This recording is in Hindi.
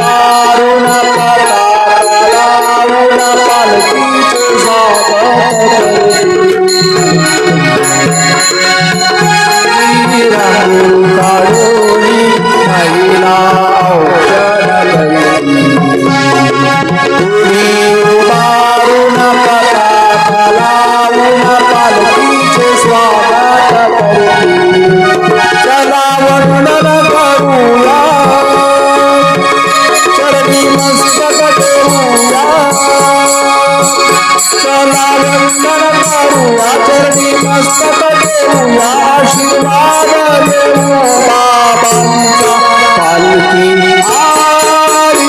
पारुणा पाताला निरंतर करुआ चरणी मस्तक देवा आशीर्वाद देवा पालकी आरी